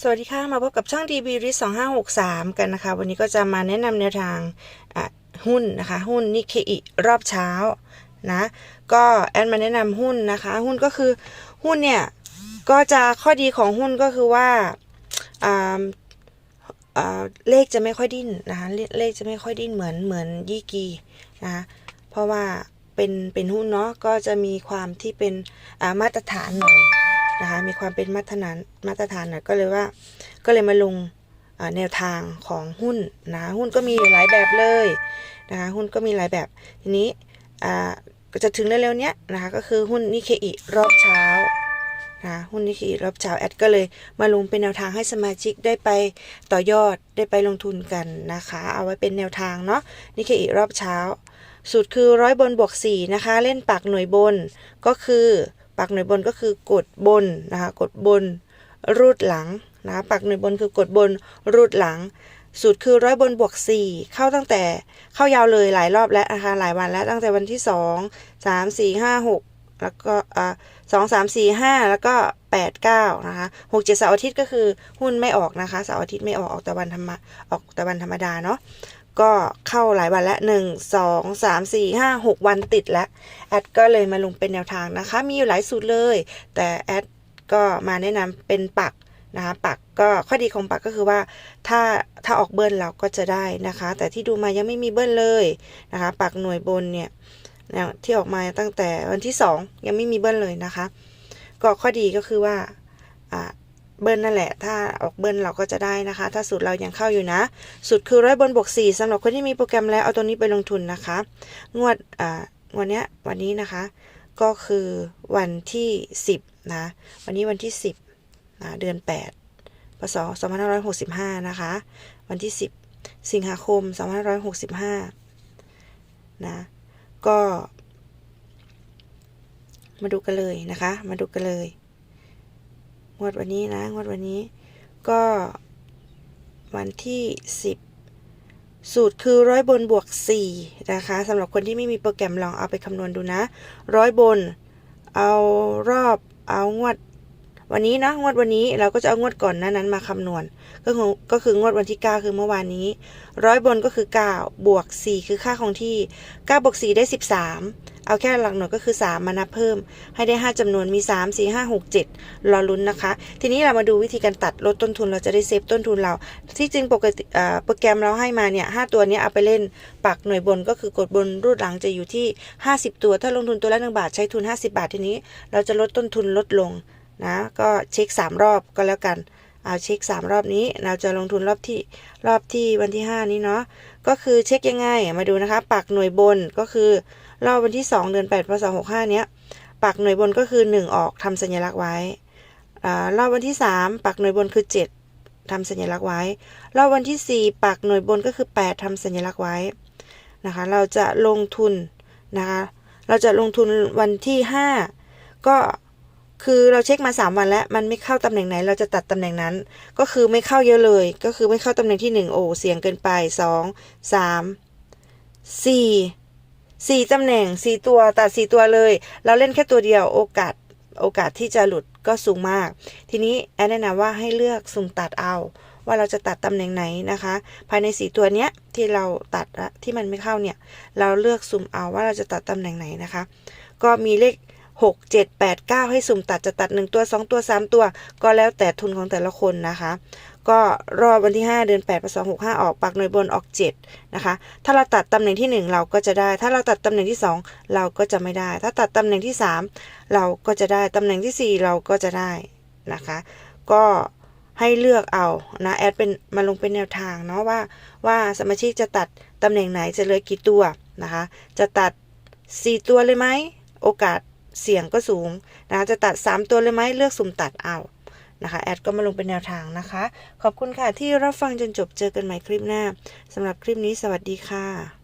สวัสดีค่ะ มาพบกับช่อง DB r i 2563 กันนะคะ วันนี้ก็จะมาแนะนำแนวทางหุ้นนะคะ หุ้นนิเคอิรอบเช้านะ ก็แอนมาแนะนำหุ้นนะคะ หุ้นก็คือหุ้นเนี่ย ก็จะข้อดีของหุ้นก็คือว่าอ่าอ่าเลขจะไม่ค่อยดิ้นนะคะเลเลขจะไม่ค่อยดิ้นเหมือนเหมือนยี่กีนะคะเพราะว่าเป็นเป็นหุ้นเนาะก็จะมีความที่เป็นมาตรฐานหน่อย นะคะ มีความเป็นมาตรฐานมาตรฐานหน่อยก็เลยว่า ก็เลยมาลงแนวทางของหุ้นนะหุ้นก็มีหลายแบบเลยนะคะหุ้นก็มีหลายแบบทีนี้จะถึงเร็วๆเนี้ยนะคะก็คือหุ้นนิเคอิรอบเช้านะหุ้นนิเคอิรอบเช้าแอดก็เลยมาลงเป็นแนวทางให้สมาชิกได้ไปต่อยอดได้ไปลงทุนกันนะคะ เอาไว้เป็นแนวทางเนาะนิเคอิรอบเช้า สูตรคือร้อยบนบวกสี่นะคะ เล่นปักหน่วยบนก็คือ ปักหน่วยบนก็คือกดบนนะคะ กดบนรูดหลังนะคะปักหน่วยบนคือกดบนรูดหลัง สูตรคือร้อยบนบวกสี่เข้าตั้งแต่เข้ายาวเลยหลายรอบแล้วนะคะหลายวันแล้วตั้งแต่วันที่สองสามสี่ห้าหกแล้วก็อ่าสองสามสี่ห้าแล้วก็แปดเก้านะคะหกเจ็ดเสาร์อาทิตย์ก็คือหุ้นไม่ออกนะคะเสาร์อาทิตย์ไม่ออกออกแต่วันธรรมะออกแต่วันธรรมดาเนาะ ก็เข้าหลายวันล้วหนึ่งสองสามสี่ห้าหกวันติดแล้วแอดก็เลยมาลงเป็นแนวทางนะคะ มีอยู่หลายสูตรเลย แต่แอดก็มาแนะนำเป็นปักนะคะปักก็ข้อดีของปักก็คือว่าถ้าถ้าออกเบิ้ลเราก็จะได้นะคะ แต่ที่ดูมายังไม่มีเบิ้ลเลยนะคะ ปักหน่วยบนเนี่ยที่ออกมาตั้งแต่วันที่สองยังไม่มีเบิ้ลเลยนะคะ ก็ข้อดีก็คือว่า เบิ้ลนั่นแหละ ถ้าออกเบิ้ลเราก็จะได้นะคะ ถ้าสูตรเรายังเข้าอยู่นะ สูตรคือร้อยบนบวกสี่สำหรับคนที่มีโปรแกรมแล้วเอาตัวนี้ไปลงทุนนะคะ งวดอ่างวดเนี้ยวันนี้นะคะ ก็คือวันที่สิบนะ วันนี้วันที่สิบนะเดือนแปดพศสองพันห้าร้อยหกสิบห้านะคะ วันที่สิบสิงหาคมสองพันห้าร้อยหกสิบห้านะ ก็ มาดูกันเลยนะคะ มาดูกันเลย งวดวันนี้นะ งวดวันนี้ ก็วันที่ 10 สูตรคือร้อยบนบวก 4 นะคะสำหรับคนที่ไม่มีโปรแกรมลองเอาไปคำนวณดูนะร้อยบน เอารอบเอางวดวันนี้นะงวดวันนี้เราก็จะเอางวดก่อนหน้านั้นมาคำนวณ ก็คือก็คืองวดวันที่ 9 คือเมื่อวานนี้ร้อยบนก็คือ 9 บวก 4 คือค่าของที่ 9 บวก 4 ได้ 13 เอาแค่หลักหน่วยก็คือ 3 มานับเพิ่ม ให้ได้ 5จำนวนมี 3 4 5 6 7 รอลุ้นนะคะ ทีนี้เรามาดูวิธีการตัดลดต้นทุนเราจะได้เซฟต้นทุนเรา ที่จริงปกติโปรแกรมเราให้มาเนี่ยหตัวนี้เอาไปเล่นปักหน่วยบนก็คือกดบนรูดหลังจะอยู่ที่ 50 ตัว ถ้าลงทุนตัวละ1บาทใช้ทุน 50 บาททีนี้ เราจะลดต้นทุนลดลงนะก็เช็ค 3 รอบก็แล้วกันเอาเช็ค 3 รอบนี้ เราจะลงทุนรอบที่รอบที่วันที่ 5 นี้เนาะก็คือเช็คยังไงมาดูนะคะ ปักหน่วยบนก็คือ รอบวันที่ 2 เดือน8พศ65เนี้ยปักหน่วยบนก็คือ 1 ออกทำสัญลักษณ์ไว้อ่ารอบวันที่ 3 ปักหน่วยบนคือ 7ทำสัญลักษณ์ไว้รอบวันที่ 4 ปักหน่วยบนก็คือ 8ทำสัญลักษณ์ไว้นะคะ เราจะลงทุนนะคะ เราจะลงทุนวันที่ 5 ก็คือเราเช็คมา 3 วันแล้วมันไม่เข้าตำแหน่งไหน เราจะตัดตำแหน่งนั้น ก็คือไม่เข้าเยอะเลย ก็คือไม่เข้าตำแหน่งที่ 1 โอ้เสียงเกินไป 2 3 4 4ตำแหน่ง4ตัวตัด4ตัวเลย เราเล่นแค่ตัวเดียวโอกาสโอกาสที่จะหลุดก็สูงมาก ทีนี้แอนแนะนำว่าให้เลือกสุ่มตัดเอา ว่าเราจะตัดตำแหน่งไหนนะคะ ภายในสีตัวเนี้ยที่เราตัดอะที่มันไม่เข้าเนี่ย เราเลือกสุ่มเอาว่าเราจะตัดตำแหน่งไหนนะคะ ก็มีเลข 6 7 8 9 ให้สุ่มตัดจะตัด 1 ตัว 2 ตัว 3 ตัว ก็แล้วแต่ทุนของแต่ละคนนะคะ ก็รอบวันที่ 5 เดือน8ปศ65 ออกปักหน่วยบนออก7นะคะ ถ้าเราตัดตำแหน่งที่ 1 เราก็จะได้ ถ้าเราตัดตำแหน่งที่ 2 เราก็จะไม่ได้ ถ้าตัดตำแหน่งที่ 3 เราก็จะได้ ตำแหน่งที่ 4 เราก็จะได้นะคะ ก็ให้เลือกเอานะแอดเป็นมาลงเป็นแนวทางเนาะว่าว่าสมาชิกจะตัดตำแหน่งไหนจะเหลือกี่ตัวนะคะ จะตัด 4 ตัวเลยไหมโอกาสเสี่ยงก็สูงนะคะจะตัด 3 ตัวเลยไหมเลือกสุ่มตัดเอา นะคะ แอดก็มาลงเป็นแนวทางนะคะ ขอบคุณค่ะที่รับฟังจนจบเจอกันใหม่คลิปหน้าสำหรับคลิปนี้สวัสดีค่ะ